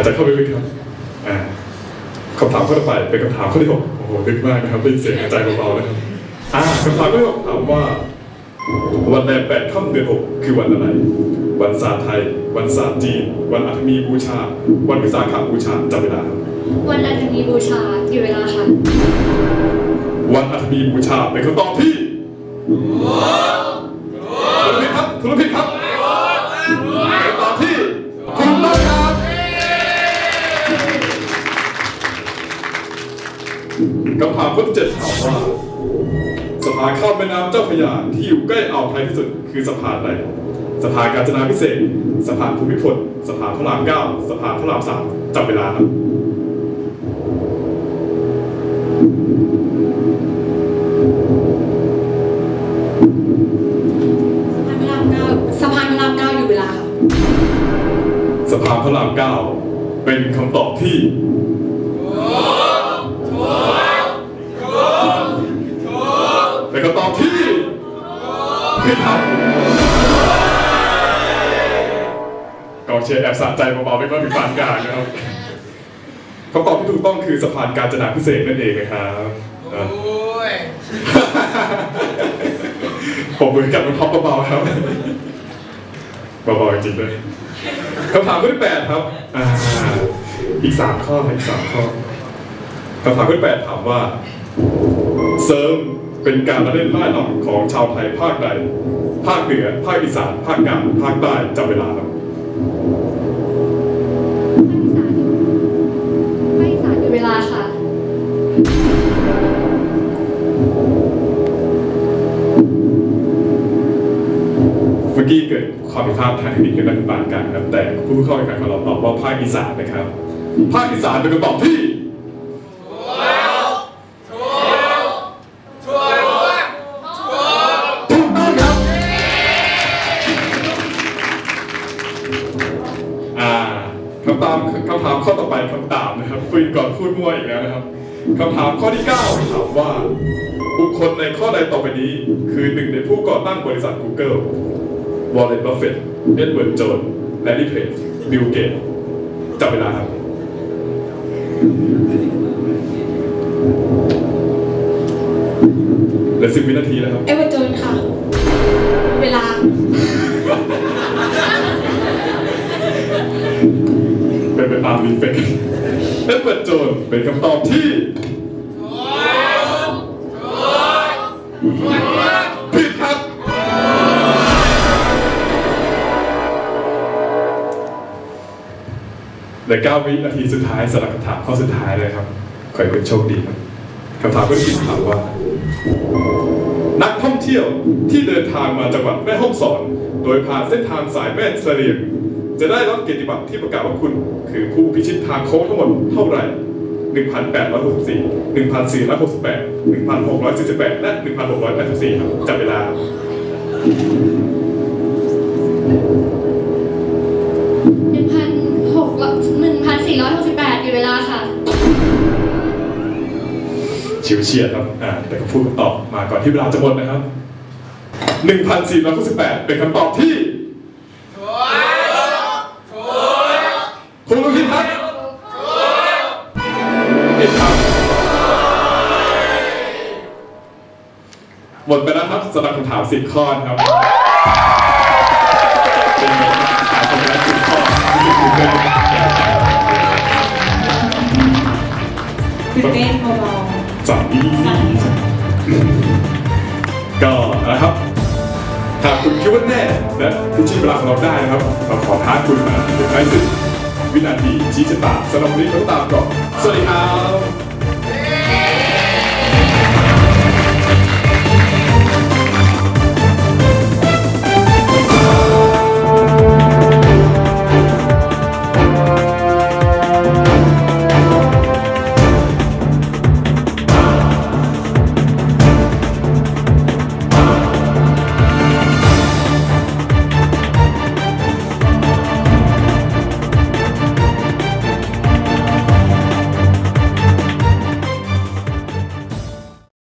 ายใจเข้าไปลึกครับอ่าคำถามข้อต่อไปเป็นคำถามข้อที่หกโอ้โหลึกมากนะครับเป็นเสียงหายใจเบาๆนะครับอ่าคำถามข้อที่หกถามว่า วันแรมแปดค่ำเดือนหกคือวันอะไร วันศาสตร์ไทย วันศาสตร์จีน วันอัฐมีบูชา วันวิสาขบูชาจำเวลาครับวันอาทิตย์บูชาอยู่เวลาค่ะวันอัฐมีบูชาเป็นคำตอบที่ คำถามข้อที่เจ็ดถามว่าสะพานข้ามแม่น้ำเจ้าพระยาที่อยู่ใกล้อ่าวไทยที่สุดคือสะพานใดสะพานกาญจนาพิเศษกสะพานภูมิพลสะพานพระรามเก้าสะพานพระรามสามจับเวลาครับสะพานพระรามเก้าสะพานพระรามเก้าอยู่เวลาค่ะสะพานพระรามเก้าเป็นคำตอบที่ ที่ผิดครับกองเชียร์แอบสะใจเบาๆไม่ว่าผิดปานกลางนะครับคำตอบที่ถูกต้องคือสะพานกาญจนาพิเศษนั่นเองนะครับผมมือกับมันท็อปเบาๆครับเบาๆจริงเลยคำถามข้อที่แปดครับอีกสามข้ออีกสามข้อคำถามข้อที่แปดถามว่าเซิร์ฟ เป็นการละเล่นไล่ลำของชาวไทยภาคใด ภาคเหนือ ภาคอีสาน ภาคกลาง ภาคใต้จำเวลาครับภาคอีสานอยู่เวลาค่ะเมื่อกี้เกิดความผิดพลาดทางเทคนิคในรัฐบาลกันนะครับแต่ผู้เข้าแข่งขันของเราตอบว่าภาคอีสานนะครับ ภาคอีสานเป็นคำตอบที่ คำตามคำถามข้อต่อไปคำตามนะครับคุยก่อนพูดมั่วอีกแล้วนะครับคำถามข้อที่9ถามว่า บุคคลในข้อใดต่อไปนี้ คือหนึ่งในผู้ก่อตั้งบริษัท Google วอลเลนบัฟเฟตต์เอ็ดเวิร์ดโจนแลรี่เพจบิลเกตจับเวลาครับเหลือสิบวินาทีแล้วครับเอเวอร์โจนค่ะ ตามรีเฟกเอ็ดเวิร์ดโจนเป็นคำตอบที่ผิดครับเหลือ9วินาทีสุดท้ายสำหรับคำถามข้อสุดท้ายเลยครับขอให้เป็นโชคดีครับคำถามก็คือถามว่า นักท่องเที่ยวที่เดินทางมาจังหวัดแม่ฮ่องสอน โดยผ่านเส้นทางสายแม่เสลียง จะได้รับเกียรติบัตรที่ประกาศว่าคุณคือผู้พิชิตทางโค้งทั้งหมดเท่าไหร่1,864 1,468 1,648 และ 1,684 ครับจับเวลาหนึ่งพันหกหนึ่งพันสี่ร้อยหกสิบแปดอยู่เวลาค่ะชิวเฉียดครับ อ่า แต่ก็พูดคำตอบมาก่อนที่เวลาจะหมดนะครับ 1,468 เป็นคำตอบที่ ถูกหรือผิดครับผิดครับหมดไปแล้วครับสำหรับคำถาม10ข้อนะครับเป็นไงครับถามคนละ10ข้อรู้สึกตื่นเต้นตื่นเต้นเบาสามอีก็นะครับหากคุณคิดว่าแน่และพิชิตเวลาของเราได้นะครับเราขอท้าคุณมาเป็นไฟสิ วินาทีชี้ชะตาสำหรับวันนี้ต้องตามก่อนสวัสดีครับ